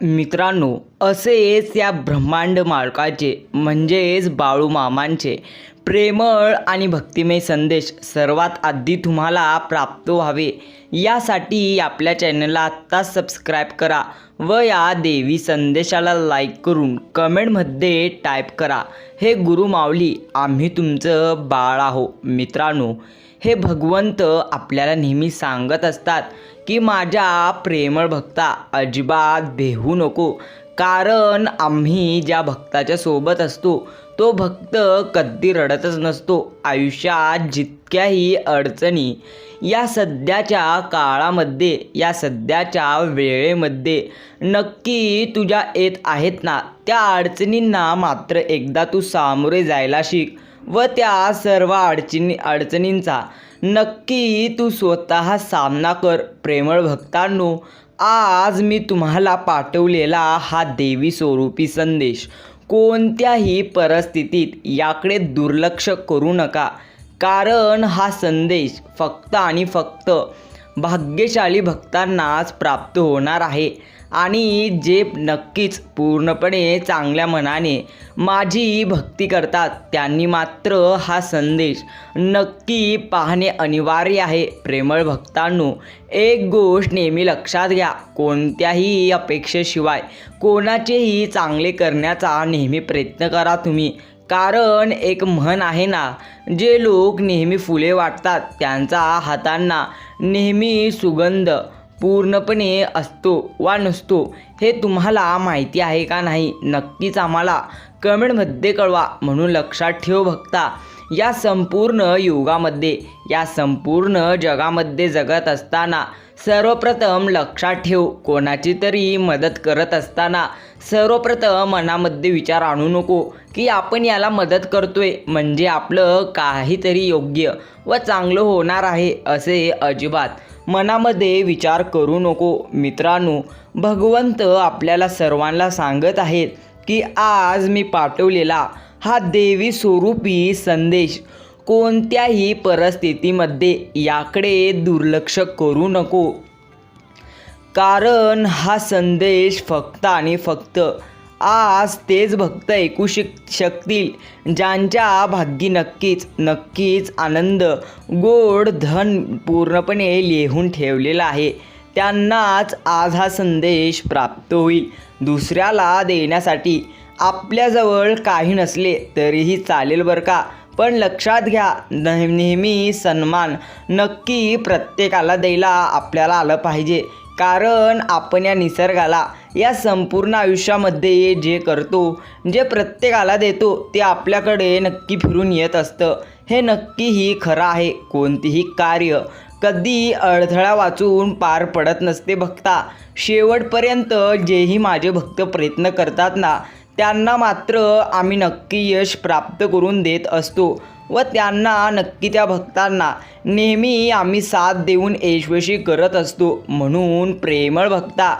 मित्रांनो असेच या ब्रह्मांड मालकाचे म्हणजेच बाळू मामांचे प्रेमळ आणि भक्तिमय संदेश सर्वात आधी तुम्हाला प्राप्त व्हावे. यासाठी आपल्या चॅनलला आत्ताच सबस्क्राईब करा व या देवी संदेशाला लाईक करून कमेंटमध्ये टाईप करा. हे गुरु माऊली आम्ही तुमचं बाळ आहो. मित्रांनो हे भगवंत आपल्याला नेहमी सांगत असतात की माझ्या प्रेमळ भक्ता अजिबात भेहू नको. कारण आम्ही ज्या भक्ताच्या सोबत असतो तो भक्त कधी रडतच नसतो. आयुष्यात जितक्याही अडचणी या सध्याच्या काळामध्ये या सध्याच्या वेळेमध्ये नक्की तुझ्या येत आहेत ना त्या अडचणींना मात्र एकदा तू सामोरे जायला शिक. व त्या सर्व अडचणी अडचणींचा नक्की तू स्वतः सामना कर. प्रेमळ भक्तांनो आज मी तुम्हाला पाठवलेला हा देवी स्वरूपी संदेश. कोणत्याही परिस्थितीत याकडे दुर्लक्ष करू नका. कारण हा संदेश फक्त आणि फक्त भाग्यशाली भक्तांनाच प्राप्त होणार आहे. आणि जे नक्कीच पूर्णपणे चांगल्या मनाने माझी भक्ती करतात. त्यांनी मात्र हा संदेश नक्की पाहणे अनिवार्य आहे. प्रेमळ भक्तांनो एक गोष्ट नेहमी लक्षात घ्या. कोणत्याही अपेक्षेशिवाय कोणाचेही चांगले करण्याचा नेहमी प्रयत्न करा तुम्ही. कारण एक म्हण आहे ना जे लोक नेहमी फुले वाटतात त्यांचा हातांना नेहमी सुगंध पूर्णपणे असतो वा नसतो हे तुम्हाला माहिती आहे का नाही? नक्कीच आम्हाला कमेंटमध्ये कळवा. म्हणून लक्षात ठेव भक्ता या संपूर्ण युगामध्ये या संपूर्ण जगामध्ये जगत असताना सर्वप्रथम लक्षात ठेव कोणाची तरी मदत करत असताना सर्वप्रथम मनामध्ये विचार आणू नको की आपण याला मदत करतोय. म्हणजे आपलं काहीतरी योग्य व चांगलं होणार आहे असे अजिबात मनामध्ये विचार करू नको. मित्रांनो भगवंत आपल्याला सर्वांना सांगत आहेत की आज मी पाठवलेला हा देवी स्वरूपी संदेश कोणत्याही परिस्थितीमध्ये याकडे दुर्लक्ष करू नको. कारण हा संदेश फक्त आणि फक्त आज तेच भक्त ऐकू शिक शकतील ज्यांच्या भाग्यी नक्कीच नक्कीच आनंद गोड धन पूर्णपणे लिहून ठेवलेला आहे. त्यांनाच आज हा संदेश प्राप्त होईल. दुसऱ्याला देण्यासाठी आपल्याजवळ काही नसले तरीही चालेल बरं का? पण लक्षात घ्या नेह- नेहमी सन्मान नक्की प्रत्येकाला द्यायला आपल्याला आलं पाहिजे. कारण आपण या निसर्गाला या संपूर्ण आयुष्यामध्ये जे करतो जे प्रत्येकाला देतो ते आपल्याकडे नक्की फिरून येत असतं. हे नक्कीही खरं आहे. कोणतीही कार्य कधी अडथळा वाचून पार पडत नसते बघता. शेवटपर्यंत जेही माझे भक्त प्रयत्न करतात ना त्यांना मात्र आम्ही नक्की यश प्राप्त करून देत असतो व त्यांना नक्की त्या भक्तांना नेहमी आम्ही साथ देऊन यशस्वी करत असतो. म्हणून प्रेमळ भक्ता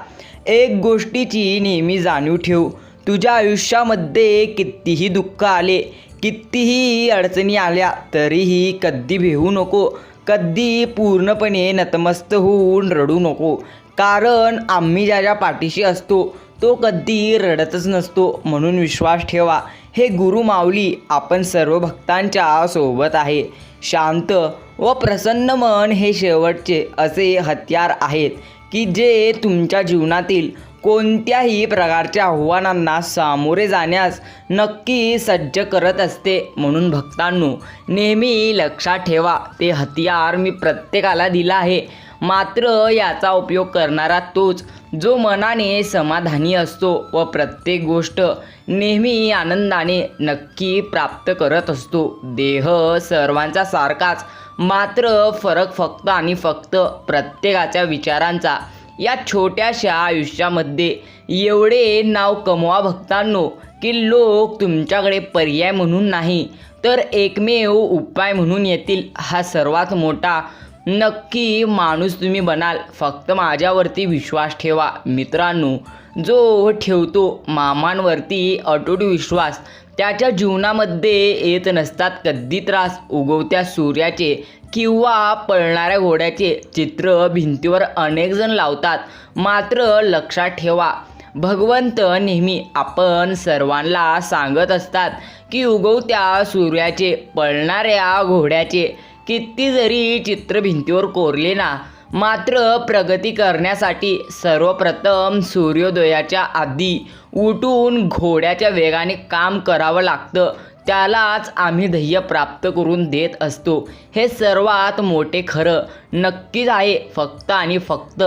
एक गोष्टीची नेहमी जाणीव ठेव. तुझ्या आयुष्यामध्ये कितीही दुःख आले कितीही अडचणी आल्या तरीही कधी भेऊ नको कधी पूर्णपणे नतमस्त होऊन रडू नको. कारण आम्ही ज्या ज्या पाठीशी असतो तो कधी रडतच नसतो म्हणून विश्वास ठेवा. हे गुरु माऊली आपण सर्व भक्तांच्या सोबत आहे. शांत व प्रसन्न मन हे शेवटचे असे हत्यार आहेत की जे तुमच्या जीवनातील कोणत्याही प्रकारच्या आव्हानांना सामोरे जाण्यास नक्की सज्ज करत असते. म्हणून भक्तांनो नेहमी लक्षात ठेवा ते हतियार मी प्रत्येकाला दिलं आहे. मात्र याचा उपयोग करणारा तोच जो मनाने समाधानी असतो व प्रत्येक गोष्ट नेहमी आनंदाने नक्की प्राप्त करत असतो. देह सर्वांचा सारखाच मात्र फरक फक्त आणि फक्त प्रत्येकाच्या विचारांचा. या छोट्याशा आयुष्यामध्ये एवढे नाव कमवा भक्तांनो की लोक तुमच्याकडे पर्याय म्हणून नाही तर एकमेव उपाय म्हणून येतील हा सर्वात मोठा नक्की माणूस तुम्ही बनाल. फक्त माझ्यावरती विश्वास ठेवा. मित्रांनो जो ठेवतो मामांवरती अटूट विश्वास त्याच्या जीवनामध्ये येत नसतात कधी त्रास. उगवत्या सूर्याचे किंवा पळणाऱ्या घोड्याचे चित्र भिंतीवर अनेक जण लावतात. मात्र लक्षात ठेवा भगवंत नेहमी आपण सर्वांना सांगत असतात की उगवत्या सूर्याचे पळणाऱ्या घोड्याचे किती जरी चित्र भिंतीवर कोरले ना मात्र प्रगती करण्यासाठी सर्वप्रथम सूर्योदयाच्या आधी उठून घोड्याच्या वेगाने काम करावं लागतं. त्यालाच आम्ही ध्येय प्राप्त करून देत असतो. हे सर्वात मोठे खरं नक्कीच आहे. फक्त आणि फक्त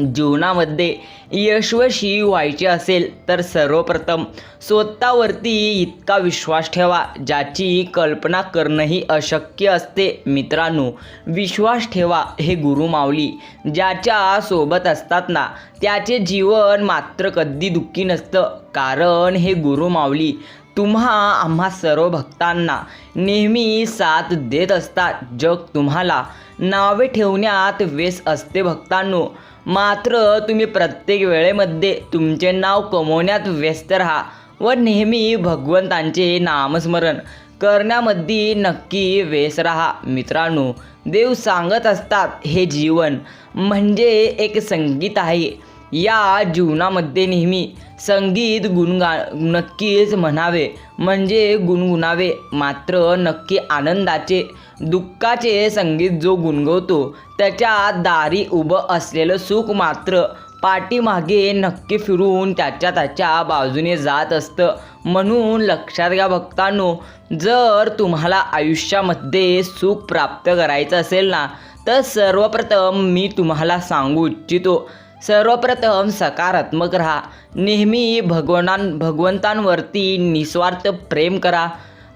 जीवनामध्ये यशस्वी व्हायचे असेल तर सर्वप्रथम स्वतःवरती इतका विश्वास ठेवा ज्याची कल्पना करणंही अशक्य असते. मित्रांनो विश्वास ठेवा हे गुरुमावली ज्याच्या सोबत असतात ना त्याचे जीवन मात्र कधी दुःखी नसतं. कारण हे गुरु माऊली तुम्हा आम्हा सर्व भक्तांना नेहमी साथ देत असतात. जग तुम्हाला नावे ठेवण्यात वेस असते भक्तांनो. मात्र तुम्ही प्रत्येक वेळेमध्ये तुमचे नाव कमवण्यात व्यस्त राहा व नेहमी भगवंतांचे नामस्मरण करण्यामध्ये नक्की व्यस्त राहा. मित्रांनो देव सांगत असतात हे जीवन म्हणजे एक संगीत आहे. या जीवनामध्ये नेहमी संगीत गुणगा नक्कीच म्हणावे. म्हणजे गुणगुणावे. मात्र नक्की आनंदाचे दुःखाचे संगीत जो गुणगवतो त्याच्या दारी उभं असलेलं सुख मात्र पाठीमागे नक्की फिरून त्याच्या त्याच्या बाजूने जात असतं. म्हणून लक्षात घ्या भक्तांनो जर तुम्हाला आयुष्यामध्ये सुख प्राप्त करायचं असेल ना तर सर्वप्रथम मी तुम्हाला सांगू इच्छितो सर्वप्रथम सकारात्मक राहा. नेहमी भगवानां भगवंतांवरती निस्वार्थ प्रेम करा.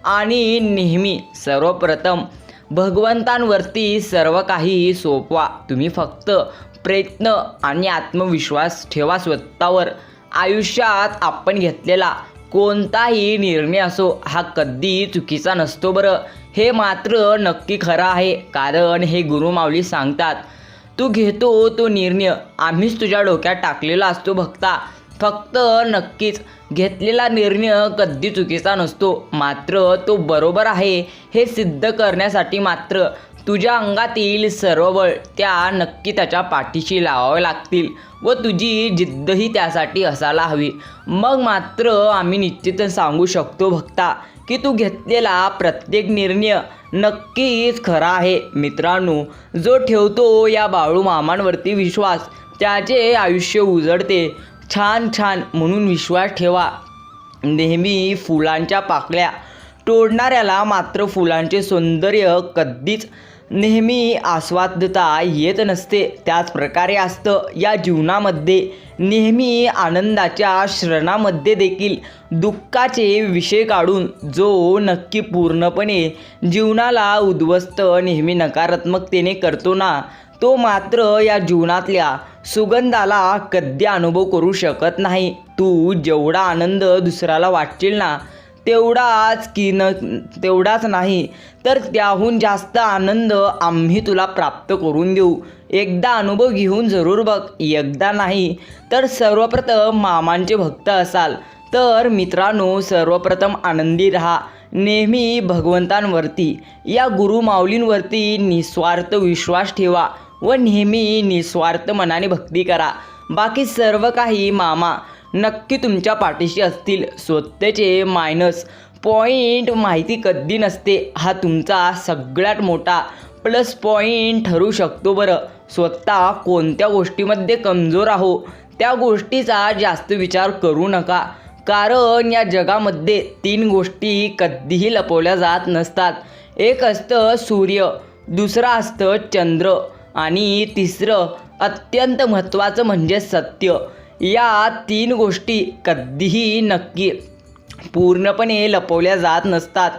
आणि नेहमी सर्वप्रथम भगवंतांवरती सर्व काही सोपवा. तुम्ही फक्त प्रयत्न आणि आत्मविश्वास ठेवा स्वतःवर. आयुष्यात आपण घेतलेला कोणताही निर्णय असो हा कधी चुकीचा नसतो बरं. हे मात्र नक्की खरं आहे. कारण हे गुरुमावली सांगतात तू घेतो तो निर्णय. आम्हीच तुझ्या डोक्यात टाकलेला असतो भक्ता. फक्त नक्कीच घेतलेला निर्णय कधी चुकीचा नसतो. मात्र तो बरोबर आहे हे सिद्ध करण्यासाठी मात्र. तुझ्या अंगातील सर्व बळ त्या नक्की त्याच्या पाठीशी लावावे लागतील व तुझी जिद्दही त्यासाठी असायला हवी. मग मात्र आम्ही निश्चितच सांगू शकतो भक्ता. की तू घेतलेला प्रत्येक निर्णय नक्कीच खरा आहे. मित्रांनो जो ठेवतो या बाळू मामांवरती विश्वास त्याचे आयुष्य उजळते छान छान म्हणून विश्वास ठेवा. नेहमी फुलांच्या पाकळ्या तोडणाऱ्याला मात्र फुलांचे सौंदर्य कधीच नेहमी आस्वादता येत नसते. त्याच प्रकारे असतं. या जीवनामध्ये नेहमी आनंदाच्या श्रणामध्ये देखील दुःखाचे विषय काढून जो नक्की पूर्णपणे जीवनाला उद्ध्वस्त नेहमी नकारात्मकतेने करतो ना तो मात्र या जीवनातल्या सुगंधाला कधी अनुभव करू शकत नाही. तू जेवढा आनंद दुसऱ्याला वाटशील ना तेवढाच की न तेवढाच नाही तर त्याहून जास्त आनंद आम्ही तुला प्राप्त करून देऊ. एकदा अनुभव घेऊन जरूर बघ एकदा नाही तर सर्वप्रथम मामांचे भक्त असाल. तर मित्रांनो सर्वप्रथम आनंदी राहा. नेहमी भगवंतांवरती या गुरु माऊलींवरती निस्वार्थ विश्वास ठेवा व नेहमी निस्वार्थ मनाने भक्ती करा. बाकी सर्व काही मामा नक्की तुमच्या पाठीशी असतील. स्वतःचे मायनस पॉईंट माहिती कधी नसते. हा तुमचा सगळ्यात मोठा प्लस पॉईंट ठरू शकतो बरं. स्वतः कोणत्या गोष्टीमध्ये कमजोर आहो त्या गोष्टीचा जास्त विचार करू नका. कारण या जगामध्ये तीन गोष्टी कधीही लपवल्या जात नसतात. एक असतं सूर्य दुसरं असतं चंद्र आणि तिसरं अत्यंत महत्त्वाचं म्हणजे सत्य. या तीन गोष्टी कधीही नक्की पूर्णपणे लपवल्या जात नसतात.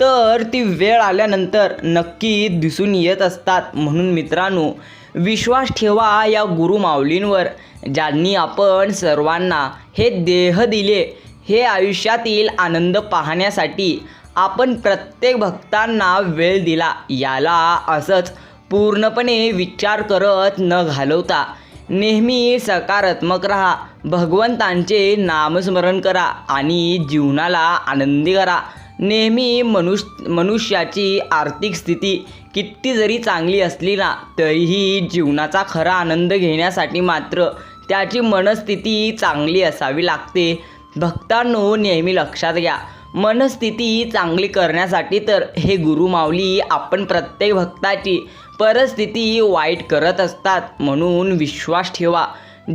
तर ती वेळ आल्यानंतर नक्की दिसून येत असतात. म्हणून मित्रांनो विश्वास ठेवा या गुरु माऊलींवर ज्यांनी आपण सर्वांना हे देह दिले हे आयुष्यातील आनंद पाहण्यासाठी आपण प्रत्येक भक्तांना वेळ दिला. याला असंच पूर्णपणे विचार करत न घालवता नेहमी सकारात्मक राहा. भगवंतांचे नामस्मरण करा आणि जीवनाला आनंदी करा. नेहमी मनुष्य मनुष्याची आर्थिक स्थिती किती जरी चांगली असली ना तरीही जीवनाचा खरा आनंद घेण्यासाठी मात्र त्याची मनस्थिती चांगली असावी लागते. भक्तांनो नेहमी लक्षात घ्या. मनस्थिती चांगली करण्यासाठी तर हे गुरु माऊली आपण प्रत्येक भक्ताची परिस्थिती वाईट करत असतात म्हणून विश्वास ठेवा.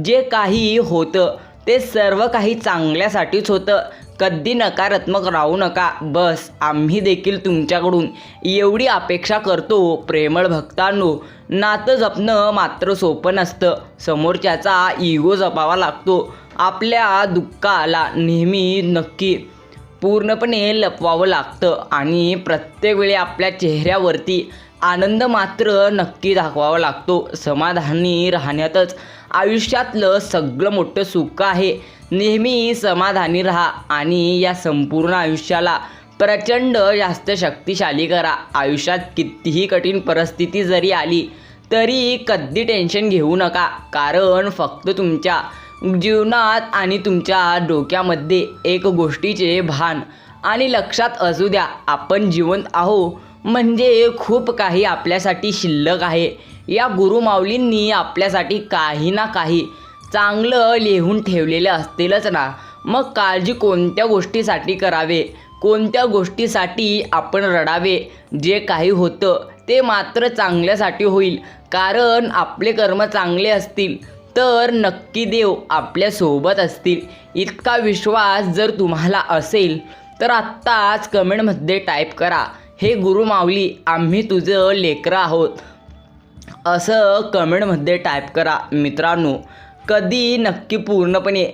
जे काही होतं ते सर्व काही चांगल्यासाठीच होतं. कधी नकारात्मक राहू नका. बस आम्ही देखील तुमच्याकडून एवढी अपेक्षा करतो प्रेमळ भक्तांनो. नातं जपणं मात्र सोपं नसतं. समोरच्याचा इगो जपावा लागतो. आपल्या दुःखाला नेहमी नक्की पूर्णपणे लपवावं लागतं आणि प्रत्येक वेळी आपल्या चेहऱ्यावरती आनंद मात्र नक्की दाखवावा लागतो. समाधानी राहण्यातच आयुष्यातलं सगळं मोठं सुख आहे. नेहमी समाधानी राहा आणि या संपूर्ण आयुष्याला प्रचंड जास्त शक्तिशाली करा. आयुष्यात कितीही कठीण परिस्थिती जरी आली तरी कधी टेन्शन घेऊ नका. कारण फक्त तुमच्या जीवनात आणि तुमच्या डोक्यामध्ये एक गोष्टीचे भान आणि लक्षात असू द्या. आपण जिवंत आहो म्हणजे खूप काही आपल्यासाठी शिल्लक आहे. या गुरुमाऊलींनी आपल्यासाठी काही ना काही चांगलं लिहून ठेवलेलं असतीलच ना. मग काळजी कोणत्या गोष्टीसाठी करावे? कोणत्या गोष्टीसाठी आपण रडावे? जे काही होतं ते मात्र चांगल्यासाठी होईल. कारण आपले कर्म चांगले असतील तर नक्की देव आपल्यासोबत असतील. इतका विश्वास जर तुम्हाला असेल तर आत्ताच कमेंटमध्ये टाईप करा. हे गुरु माऊली आम्ही तुझं लेकरं आहोत. असं कमेंटमध्ये टाईप करा मित्रांनो. कधी नक्की पूर्णपणे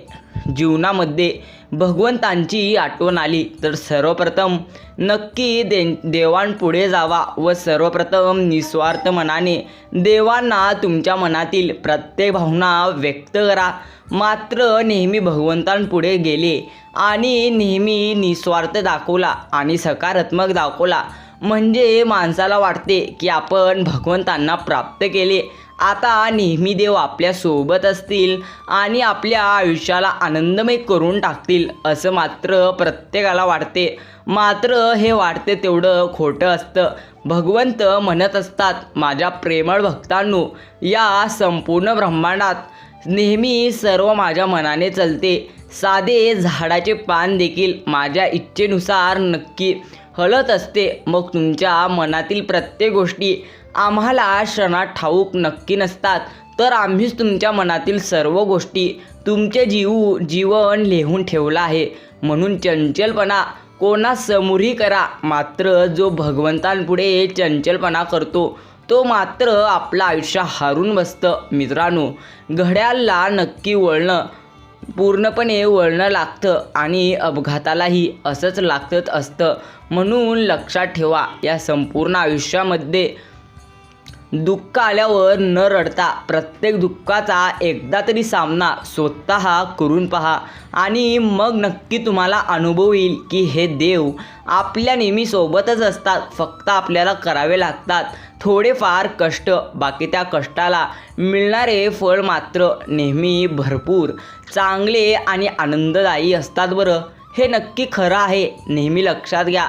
जीवनामध्ये भगवंतांची आठवण आली. तर सर्वप्रथम नक्की दे देवांपुढे जावा व सर्वप्रथम निस्वार्थ मनाने देवांना तुमच्या मनातील प्रत्येक भावना व्यक्त करा. मात्र नेहमी भगवंतांपुढे गेले आणि नेहमी निस्वार्थ दाखवला आणि सकारात्मक दाखवला. म्हणजे माणसाला वाटते की आपण भगवंतांना प्राप्त केले. आता नेहमी देव आपल्यासोबत असतील आणि आपल्या आयुष्याला आनंदमय करून टाकतील असं मात्र प्रत्येकाला वाटते. मात्र हे वाटते तेवढं खोटं असतं. भगवंत म्हणत असतात माझ्या प्रेमळ भक्तांनो या संपूर्ण ब्रह्मांडात नेहमी सर्व माझ्या मनाने चलते. साधे झाडाचे पान देखील माझ्या इच्छेनुसार नक्की हलत असते. मग तुमच्या मनातील प्रत्येक गोष्टी आम्हाला क्षणात ठाऊक नक्की नसतात. तर आम्हीच तुमच्या मनातील सर्व गोष्टी तुमचे जीव जीवन लिहून ठेवलं आहे. म्हणून चंचलपणा कोणासमोरही करा. मात्र जो भगवंतांपुढे चंचलपणा करतो तो मात्र आपलं आयुष्य हारून बसतं. मित्रांनो घड्याळला नक्की वळणं पूर्णपणे वळणं लागतं आणि अपघातालाही असंच लागतच असतं. म्हणून लक्षात ठेवा या संपूर्ण आयुष्यामध्ये दुःख आल्यावर न रडता प्रत्येक दुःखाचा एकदा तरी सामना स्वतः करून पहा. आणि मग नक्की तुम्हाला अनुभव येईल की हे देव आपल्या नेहमीसोबतच असतात फक्त आपल्याला करावे लागतात. थोडेफार कष्ट बाकी त्या कष्टाला मिळणारे फळ मात्र नेहमी भरपूर चांगले आणि आनंददायी असतात बरं. हे नक्की खरं आहे नेहमी लक्षात घ्या.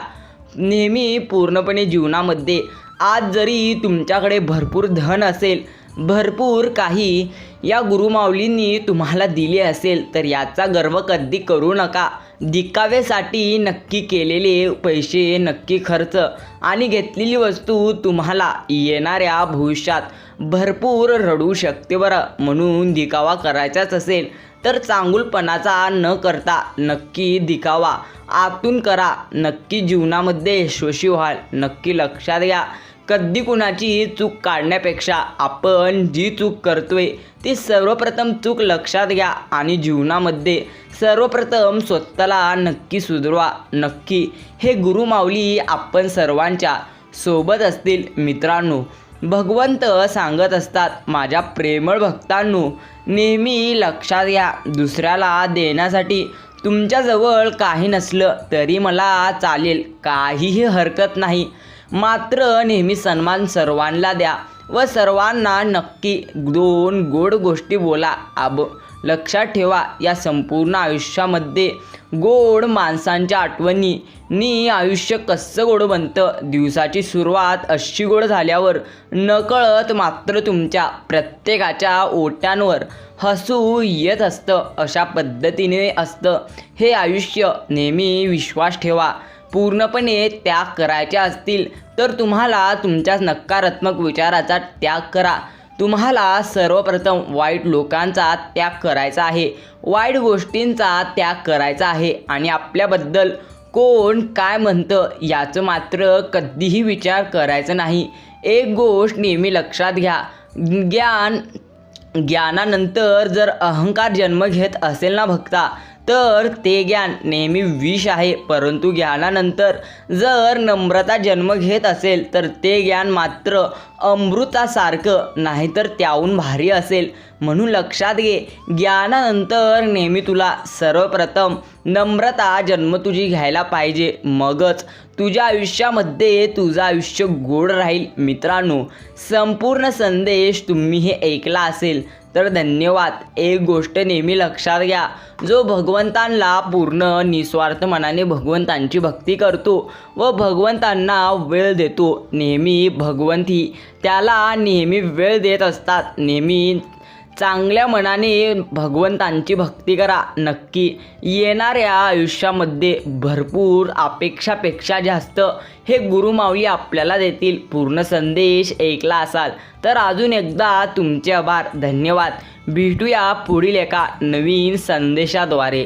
नेहमी पूर्णपणे जीवनामध्ये आज जरी तुमच्याकडे भरपूर धन असेल भरपूर काही या गुरुमाऊलींनी तुम्हाला दिले असेल तर याचा गर्व कधी करू नका. दिखाव्यासाठी नक्की केलेले पैसे नक्की खर्च आणि घेतलेली वस्तू तुम्हाला येणाऱ्या भविष्यात भरपूर रडू शकते बरं. म्हणून दिखावा करायचाच असेल तर चांगुलपणाचा न करता नक्की दिखावा आतून करा. नक्की जीवनामध्ये यशस्वी व्हाल. नक्की लक्षात घ्या. कधी कुणाचीही चूक काढण्यापेक्षा आपण जी चूक करतोय ती सर्वप्रथम चूक लक्षात घ्या आणि जीवनामध्ये सर्वप्रथम स्वतःला नक्की सुधरवा. नक्की. हे गुरुमाऊली आपण सर्वांच्या सोबत असतील मित्रांनो. भगवंत सांगत असतात माझ्या प्रेमळ भक्तांनो नेहमी लक्षात घ्या दुसऱ्याला देण्यासाठी तुमच्याजवळ काही नसलं तरी मला चालेल काहीही हरकत नाही. मात्र नेहमी सन्मान सर्वांना द्या व सर्वांना नक्की दोन गोड गोष्टी बोला. आब लक्षात ठेवा या संपूर्ण आयुष्यामध्ये गोड माणसांच्या आठवणी नी आयुष्य कसं गोड बनतं? दिवसाची सुरुवात अशी गोड झाल्यावर नकळत मात्र तुमच्या प्रत्येकाच्या ओट्यांवर हसू येत असतं अशा पद्धतीने असतं. हे आयुष्य नेहमी विश्वास ठेवा. पूर्णपणे त्याग करायचे असतील तर तुम्हाला तुमच्या नकारात्मक विचाराचा त्याग करा. तुम्हाला सर्वप्रथम वाईट लोकांचा त्याग करायचा आहे. वाईट गोष्टींचा त्याग करायचा आहे. आणि आपल्याबद्दल कोण काय म्हणतं याचं मात्र कधीही विचार करायचा नाही. एक गोष्ट नेहमी लक्षात घ्या. ज्ञान ज्ञानानंतर जर अहंकार जन्म घेत असेल ना भक्ता तर ते ज्ञान नेहमी विष आहे परंतु ज्ञानानंतर जर नम्रता जन्म घेत असेल तर ते ज्ञान मात्र अमृतासारखं नाहीतर त्याहून भारी असेल. म्हणून लक्षात घे ज्ञानानंतर नेहमी तुला सर्वप्रथम नम्रता जन्म तुझी घ्यायला पाहिजे. मगच तुझ्या आयुष्यामध्ये तुझं आयुष्य गोड राहील. मित्रांनो संपूर्ण संदेश तुम्ही हे ऐकला असेल तर धन्यवाद. एक गोष्ट नेहमी लक्षात घ्या. जो भगवंतांना पूर्ण निस्वार्थ मनाने भगवंतांची भक्ती करतो व भगवंतांना वेळ देतो नेहमी भगवंती. त्याला नेहमी वेळ देत असतात. नेहमी चांगल्या मनाने भगवंतांची भक्ती करा. नक्की येणाऱ्या आयुष्यामध्ये भरपूर अपेक्षापेक्षा जास्त हे गुरुमाऊली आपल्याला देतील. पूर्ण संदेश ऐकला असाल तर अजून एकदा तुमचे आभार. धन्यवाद. भेटूया पुढील एका नवीन संदेशाद्वारे.